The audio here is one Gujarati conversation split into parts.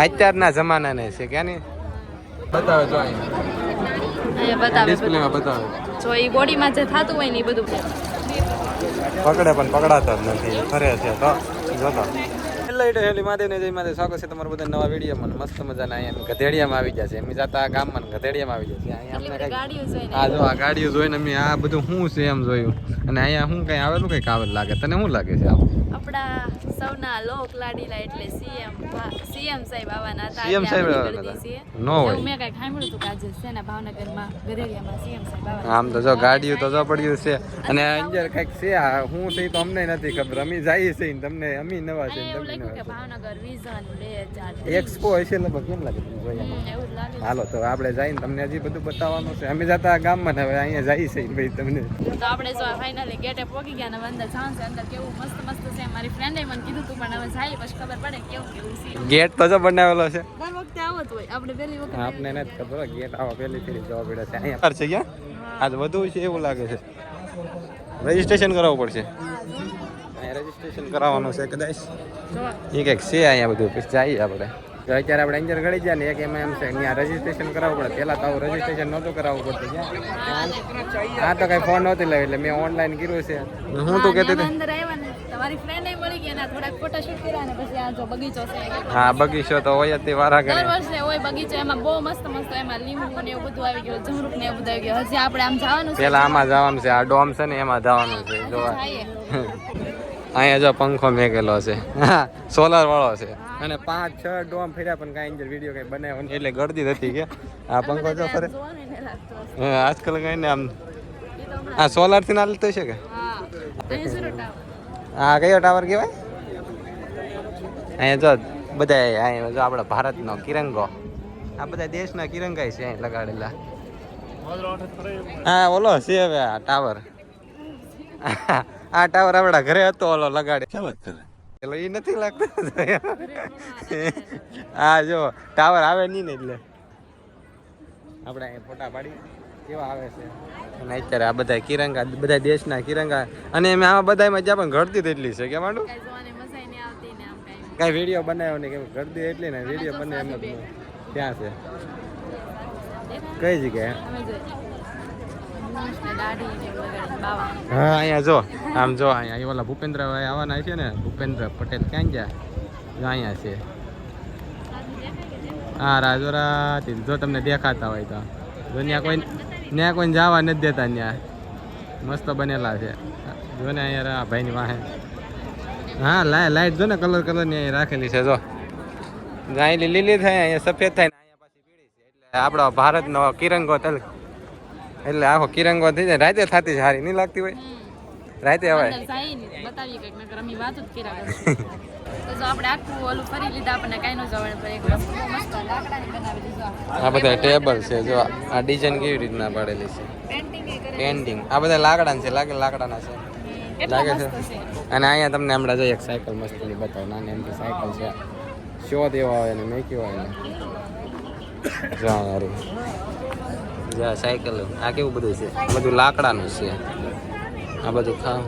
અત્યારના જમાનાને છે ક્યાં નહીં? બતાવે જો અહીંયા બતાવે ડિસ્પ્લેમાં બતાવે. જો એ બોડીમાં જે થતું હોય ને એ બધું. પકડે પણ પકડાતા જ નથી. ફરે છે તો. જોતો. હેલો હેલી મહાદેવ જય મહાદેવ. સ્વાગત છે તમારું બધા નવા વિડીયોમાં. મસ્ત મજાના અહીંયા ગધેડિયામાં આવી ગયા છે એમ જતા ગામમાં ગધેડિયામાં આવી ગયા છે અહીંયા અમને આ જો આ ગાડીઓ જોઈને અમે આ બધું શું છે એમ જોયું. અને અહીંયા શું કઈ આવેલું કઈ કાવલ લાગે. તને શું લાગે છે આવું? આપણા સૌના લોક લાડીલા એટલે સીએમ સીએમ સાહેબ આવવાના હતા. CM સાહેબ એટલે આપણે હતા. હોય. મેં કઈ સાંભળ્યું હતું કે આજે છે ભાવનગરમાં ગધેડિયામાં સીએમ સાહેબ આવવાના આમ તો જો ગાડીઓ તો જો પડ્યું છે. અને અંદર કંઈક છે હું શું તો અમને નથી ખબર. અમે જઈએ છીએ તમને અમે નવા છે ને કે ભાવનગર વિઝન બે હજાર એક્સપો હશે ને કેમ લાગે હાલો તો આપણે જઈને તમને હજી બધું બતાવવાનું છે. અમે જતા ગામમાં હવે અહીંયા જઈ છે ભાઈ તમને. તો આપણે જો ફાઇનલી ગેટે પહોંચી ગયા ને અંદર જાણ છે. અંદર કેવું મસ્ત મસ્ત છે. મારી ફ્રેન્ડે મને કીધું તું પણ હવે જાય પછી ખબર પડે કેવું કેવું છે. ગેટ તો જો બનાવેલો છે. દર વખતે આવો જ હોય. આપણે પહેલી વખત આપને નથી ખબર ગેટ આવા પહેલી ફેરી જવા પડે છે. અહીંયા છે ક્યાં? આજ વધુ છે એવું લાગે છે. રજીસ્ટ્રેશન કરાવવું પડશે. અહીંયા રજીસ્ટ્રેશન કરાવવાનું છે કદાચ. એ કંઈક છે અહીંયા બધું પછી જઈએ આપણે. તો અત્યારે આપણે અંદર ગળી જાય ને એક એમાં એમ છે અહીંયા રજીસ્ટ્રેશન કરાવવું પડે. પહેલાં તો રજીસ્ટ્રેશન નહોતું કરાવવું પડતું આ તો કંઈ ફોન નહોતી લેવી એટલે મેં ઓનલાઈન કર્યું છે. હું તો કહેતી હતી અંદર આવ્યા ને તમારી ફ્રેન્ડ મળી ગયા થોડાક ફોટો શૂટ કર્યા ને પછી આ જો બગીચો છે હા બગીચો તો હોય તે વારા દર વર્ષે હોય બગીચો એમાં બહુ મસ્ત મસ્ત એમાં લીંબુ ને એવું બધું આવી ગયું જમરૂખ ને એવું બધું આવી ગયું. હજી આપણે આમ જવાનું છે. પેલા આમાં જવાનું છે આ ડોમ છે ને એમાં જવાનું છે જોવા. અહીંયા જો પંખો મેકેલો છે. સોલર વાળો છે. અને પાંચ છ ડોમ ફેર્યા પણ કાંઈ અંદર વીડિયો કઈ બનાવ્યો નહીં એટલે ગળદી હતી કે. આ પંખો જો ફરે. હા, આજકાલ કઈ ને આમ આ સોલારથી ના લીધું છે કે? હા. કયો ટાવર કહેવાય? અહીંયા જો બધા અહીંયા જો આપણા ભારતનો કિરંગો આ બધા દેશના કિરંગાઈ છે અહીં લગાડેલા. હા ઓલો છે હવે આ ટાવર. આ ટાવર આપણા ઘરે હતો ઓલો લગાડે. પેલો એ નથી લાગતો. હા જો ટાવર આવે નહીં ને એટલે. આપણે અહીંયા ફોટા પાડી. કેવા આવે છે? અને અત્યારે આ બધા કિરંગા બધા દેશના કિરંગા અને એમ આમાં બધામાં જ્યાં પણ ઘડતી જ એટલી છે કે માંડું કાંઈ જોવાની મજા ય નહીં આવતી ને આમ કાંઈ. કાંઈ વીડિયો બનાવ્યો નહીં કે ઘડતી એટલી ને વીડિયો બને એમ ત્યાં છે. કઈ જગ્યાએ? હા, અહીંયા જો, આમ જો, અહીંયા અહીં ઓલા ભૂપેન્દ્રભાઈ આવવાના છે ને, ભૂપેન્દ્ર પટેલ ક્યાં ગયા? અહીંયા છે. હા રાજોરા જો તમને દેખાતા હોય તો. જો ત્યાં કોઈ ત્યાં કોઈને જવા નથી દેતા ત્યાં મસ્ત બનેલા છે. જો ને અહીંયા ભાઈની વાહે. હા, લાય, લાઈટ જો ને કલર કલરની અહીંયા રાખેલી છે, જો. અહીં લીલી થાય, અહીંયા સફેદ થાય ને અહીંયા પાછી પીળી છે. એટલે આપણો ભારતનો કિરંગો તલ એટલે આખો કિરંગો થઈ જાય. રાતે થતી છે સારી નહીં લાગતી હોય? રાતે હવે બતાવીએ કંઈક નકર અમે વાતો જ કર્યા તો જો આપણે આખું ઓલું ફરી લીધા આપણને કાંઈ ન જવાનું પણ એક મસ્ત લાકડાની બનાવી દીધો આ. બધા ટેબલ છે જો આ ડિઝાઇન કેવી રીતના પાડેલી છે? પેન્ટિંગ એ કરે પેન્ટિંગ આ બધા લાકડાના છે લાગે લાકડાના છે. લાગે છે. અને અહીંયા તમને હમણાં જોઈએ એક સાયકલ મસ્તીની બતાવો. નાની એમથી સાયકલ છે. શો દેવા આવે ને મેક્યો હોય ને? જો યારી જો સાયકલ. આ કેવું બધું છે? બધું લાકડાનું છે. આ બધું ખાવ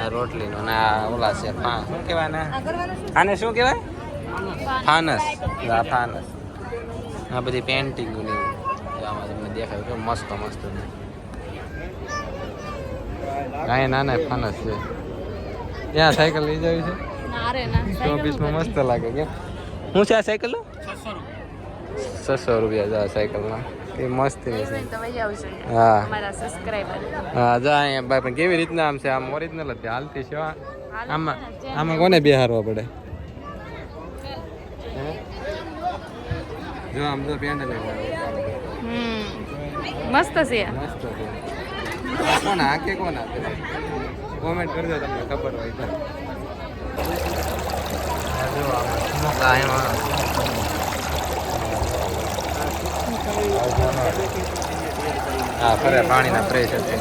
આ રોટલીનું ને આ ઓલા છે ફા. શું કહેવાય ને આને શું કહેવાય? ફાનસ. આ ફાનસ. આ બધી પેન્ટિંગ ને આમાં તમને દેખાય કેવું મસ્ત મસ્ત કાંઈ નાના ફાનસ છે. ત્યાં સાયકલ લઈ જવી છે? ના. ના પીસમાં મસ્ત લાગે કે હું છે આ સાયકલ છસો રૂપિયા. જા સાયકલમાં એ મસ્ત હા. અમારા સબસ્ક્રાઇબર હા જા અહીંયા ભાઈ પણ કેવી રીતના આમ છે? આમ ઓરિજિનલ હતી હાલતી છે. આમાં આમાં કોને બિહારવા પડે? જો આમ તો હમ. મસ્ત છે. મસ્ત છે. કોણ આ કે કોણ આપે કોમેન્ટ કરજો તમને ખબર હોય તો. જો આમાં હા ફરે પાણીના પ્રેશર છે.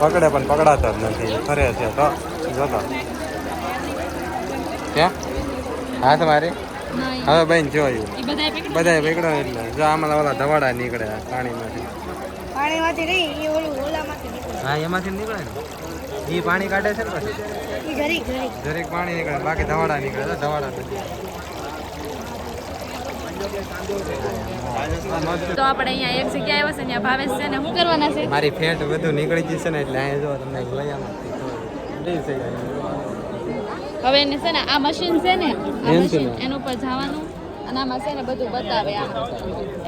પકડે પણ પકડાતા જ નથી. ફરે છે તો. જોતા. ક્યાં? હાથ મારી હવે બેન જોયું બધા પકડો? એટલે. જો આમાં ઓલા ધવાડા નીકળે પાણીમાંથી. પાણીમાંથી નહીં એ ઓલું ઓલામાંથી હા એમાંથી નીકળે ને? એ પાણી કાઢે છે ને જરીક પાણી નીકળે બાકી ધવાડા નીકળે તો ધવાડા નથી તો આપણે અહીંયા એક જગ્યાએ આવ્યા છે ત્યાં ભાવેશ છે ને શું કરવાના છે? મારી ફેટ બધું નીકળી જશે ને એટલે અહીંયા જો તમને લઈ હવે એને છે ને આ મશીન છે ને આ મશીન એના એનું ઉપર જવાનું. અને આમાં છે ને બધું બતાવે આમ.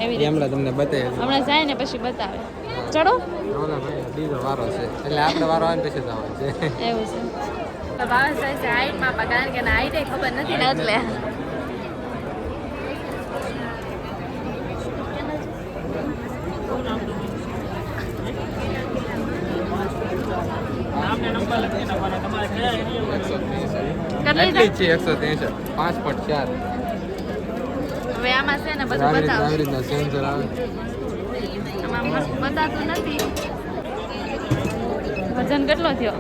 એવી રીતે. હમણાં તમને બતાવે હમણાં જાય ને પછી બતાવે. ચડો બીજો વારો છે. એટલે આપણે વારો આવે પછી જવાનું છે. એવું છે. ભાવેશ જાય છે હાઈટ માપા કારણ કે હાઈટ ખબર નથી ને એટલે. કેટલી છે? એકસો ત્રેસઠ પાંચ પોઈન્ટ ચાર. હવે આમાં છે ને બધું બતાવે. સેન્સર આવે. બતાતું નથી. વજન કેટલો થયો?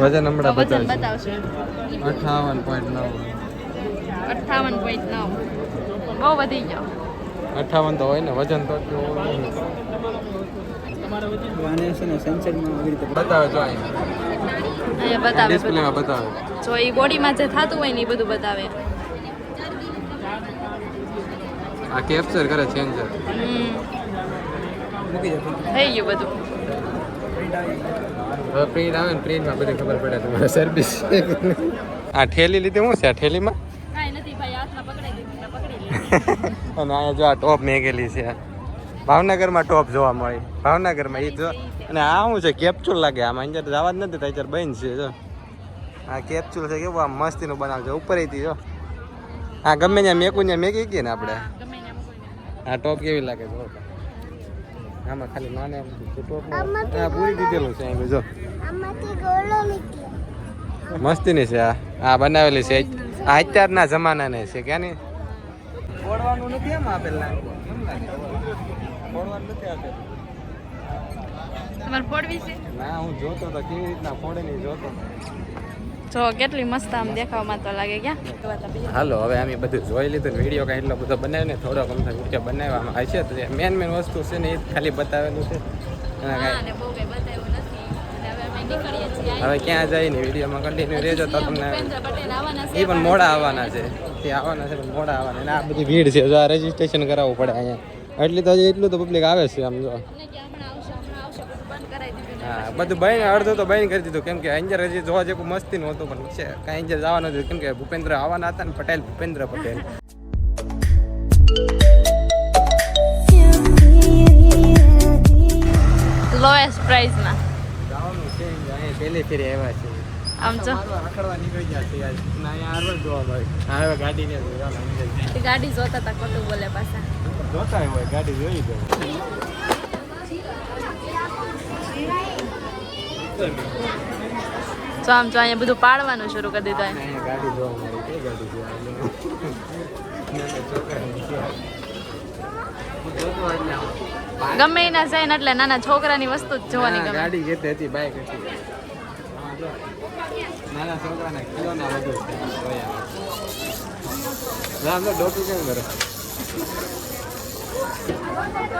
વજન હમણાં વજન બતાવશે. બતાવશે. અઠાવન પોઈન્ટ નવ. અઠ્ઠાવન પોઈન્ટ નવ બહુ વધી ગયો. અઠાવન તો હોય ને વજન તો બતાવે જો અહીંયા. બતાવે. ડિસ્પ્લેમાં બતાવે. જો એ બોડીમાં જે થતું હોય ને એ બધું બતાવે. આ કેપ્ચર કરે છે એન્જર થઈ ગયું બધું. હવે પ્રિન્ટ આવે ને પ્રિન્ટમાં બધી ખબર પડે તમારે સર્વિસ આ ઠેલી લીધી શું છે? આ ઠેલીમાં? કાંઈ નથી ભાઈ હાથમાં પકડાઈ દીધી પકડી લે અને અહીંયા જો આ ટોપ મેગેલી છે. ભાવનગરમાં ટોપ જોવા મળે. ભાવનગરમાં એ જો અને આ શું છે? કેપ્ચુલ લાગે. આમાં અંજાર જવા જ નથી અત્યારે બંધ છે જો. આ કેપ્ચુલ છે કેવું આ મસ્તીનું બનાવજો ઉપર જો. આ ગમે ત્યાં મેકું ત્યાં મેકી ગઈ ને આપણે. આ ટોપ કેવી લાગે જો આમાં ખાલી નાને આમ ટોપ આ પૂરી દીધેલું છે અહીં જો. મસ્તીની છે આ. આ બનાવેલી છે. આ અત્યારના જમાનાને છે ક્યાંની ફોડવાનું નથી એમ આપેલા એમ નથી આપેલું. તમારે છે? ના હું જોતો તો કેવી રીતના ફોડે નહીં જોતો. જો કેટલી મસ્ત આમ દેખાવમાં તો લાગે ક્યાં? હાલો હવે અમે બધું જોઈ લીધું વીડિયો કાંઈ એટલો બધો બનાવ્યો ને થોડોક અમને વીડિયો બનાવવામાં આવે છે તો મેન મેન વસ્તુ છે ને એ ખાલી બતાવેલું છે. હવે ક્યાં જાય છીએ હવે ક્યાં જઈને વિડીયોમાં કન્ટિન્યુ રહેજો તો તમને એ પણ મોડા આવવાના છે. તે આવવાના છે પણ મોડા આવવાના આ બધી ભીડ છે જો આ રજીસ્ટ્રેશન કરાવવું પડે અહીંયા. એટલી તો હજી એટલું તો પબ્લિક આવે છે આમ જો અમને કે હમણાં આવશે હમણાં આવશે બધું બંધ કરાવી દીધું ને હા બધું બહેન અડધું તો બહેન કરી દીધું. કેમ કે અંજર હજી જોવા જેવું મસ્તી નહોતું પણ છે કાંઈ અંજર જવાનું હતું. કેમ કે ભૂપેન્દ્ર આવવાના હતા ને પટેલ ભૂપેન્દ્ર પટેલ. લોએસ્ટ પ્રાઇઝમાં જવાનું છે અહીંયા પહેલી ફેરી આવ્યા છે આમ જો. રખડવા નીકળી ગયા છે અહીંયા હારવા જોવા મળે. હવે ગાડીને તે ગાડી જોતા હતા ખોટું બોલે પાછા. જોતા હોય ગાડી જોઈ જાય જો આમ તો અહીંયા બધું પાડવાનું શરૂ કરી દીધું ગમે એના જાય ને એટલે નાના છોકરાની વસ્તુ જ જોવાની ગમે. ગાડી કેતી હતી બાઈક હતી. નાના છોકરાના ખીલોના વધુ છે તો ડોટું કેમ કરે?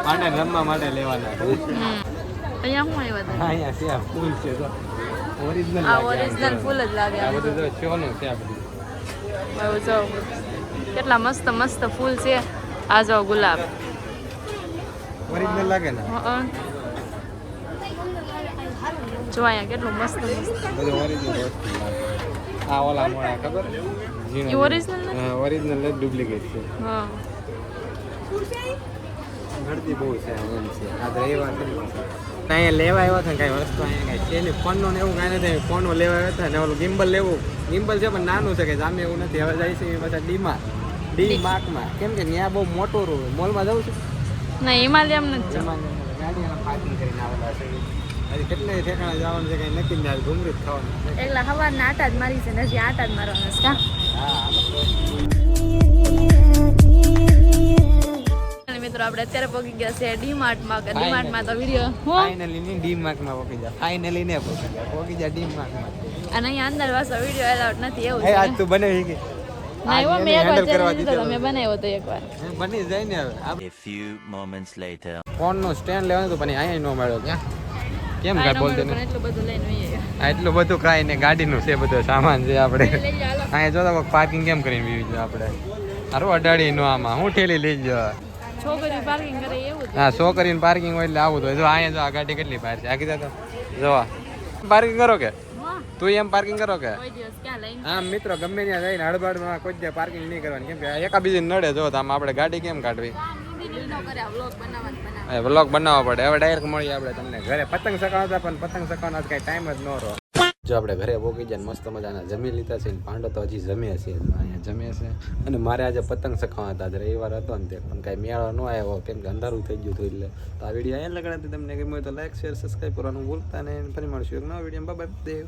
માટે રમવા માટે લેવાના. અહીંયા હું આવ્યા હતા? અહીંયા છે ફૂલ છે ઓરિજિનલ આ ઓરિજિનલ ફૂલ જ. લાગે આ બધું જો છે આ બધું. કેટલા મસ્ત મસ્ત ફૂલ છે. આ જો ગુલાબ. ઓરિજિનલ લાગે ને? હં. જો અહીંયા કેટલું મસ્ત મસ્ત. બધું ઓરિજિનલ આ ઓલા ખબર? હા ઓરિજિનલ ડુપ્લિકેટ છે. હા. ઘરથી બહુ છે એમ છે. આ રવિવાર અહીંયા લેવા આવ્યા હતા ને કાંઈ વસ્તુ અહીંયા કાંઈ છે નહીં. ફોનનો ને એવું કાંઈ નથી. ફોનો લેવા આવ્યા હતા ને ઓલું ગિમ્બલ લેવું. ગિમ્બલ છે પણ નાનું છે કે જામે એવું નથી. હવે જાય છે એ બધા ડીમાં ડી માર્કમાં કેમ કે ત્યાં બહુ મોટો રૂ મોલમાં જવું છે? ના હિમાલયમ નથી એમાં ગાડી પાર્કિંગ કરીને આવેલા છે. હજી કેટલાય ઠેકાણા જવાનું છે કઈ નક્કી નહીં. ઘૂમરી જ થવાનું એકલા હવાના આટા જ મારી છે ને હજી આટા જ મારવાના છે કાં? મિત્રો આપણે અત્યારે પહોંચી ગયા છે ડીમાર્ટમાં કે ડીમાર્ટમાં તો વીડિયો ફાઇનલી ની ડી માર્કમાં પોકી જા ફાઇનલી ને પહોંચી જા પહોંચી જા ડી માર્કમાં અને અહીંયા અંદર વાસો વીડિયો એલાઉડ નથી એવું હે છે. આજ તું બનાવી કે? ના એવો મેં એકવાર કરવા દીધો દીધેલો. બનાવ્યો તો એકવાર બની જાય ને હવે. A few moments later. Phone no stand લેવાનું તો પણ અહીંયા નો મળ્યો ક્યાં? કેમ આ કાંઈ બોલતી નહીં? એટલું બધું લઈને વહી આવ્યા. આ એટલું બધું કાંઈ ને ગાડીનું છે બધો સામાન છે આપણે. લઈ જા, હાલો. અહીંયા જોતા પાર્કિંગ કેમ કરીને છે આપણે? અરે અડાડી નો આમાં. હું ઠેલી લઈ ગયો છોકરીઓ પાર્કિંગ કરે એવું હા સો પાર્કિંગ હોય એટલે આવું તો જો અહીંયા જો આ ગાડી કેટલી બહાર છે. આ કીધા તો. જોવા. પાર્કિંગ કરો કે? તું એમ પાર્કિંગ કરો કે? આમ મિત્રો ગમે ત્યાં જઈને હડબડમાં કોઈ જગ્યાએ પાર્કિંગ નહીં કરવાની. કેમ કે એકા બીજી નડે જો આમ આપણે ગાડી કેમ કાઢવી? વ્લોગ બનાવવા પડે. હવે ડાયરેક્ટ મળીએ આપણે તમને. ઘરે પતંગ સકાવતા પણ પતંગ ચકાવવાનો કઈ ટાઈમ જ ન રહો. જો આપણે ઘરે પોકી જાય મસ્ત મજાના જમી લીધા છે પાંડો તો હજી જમે છે. અહીંયા જમે છે. અને મારે આજે પતંગ ચકાવવા હતા. રવિવાર હતો ને તે. પણ કાંઈ મેળો ન આવ્યો. કેમ કે અંધારું થઈ ગયું હતું એટલે. તો આ વીડિયો અહીંયા લગાડતી તમને ગમ્યું તો લાઈક શેર સબસ્ક્રાઈબ કરવાનું ભૂલતા નહીં. ફરી મળશું એક નવા વીડિયો બાબા દેવ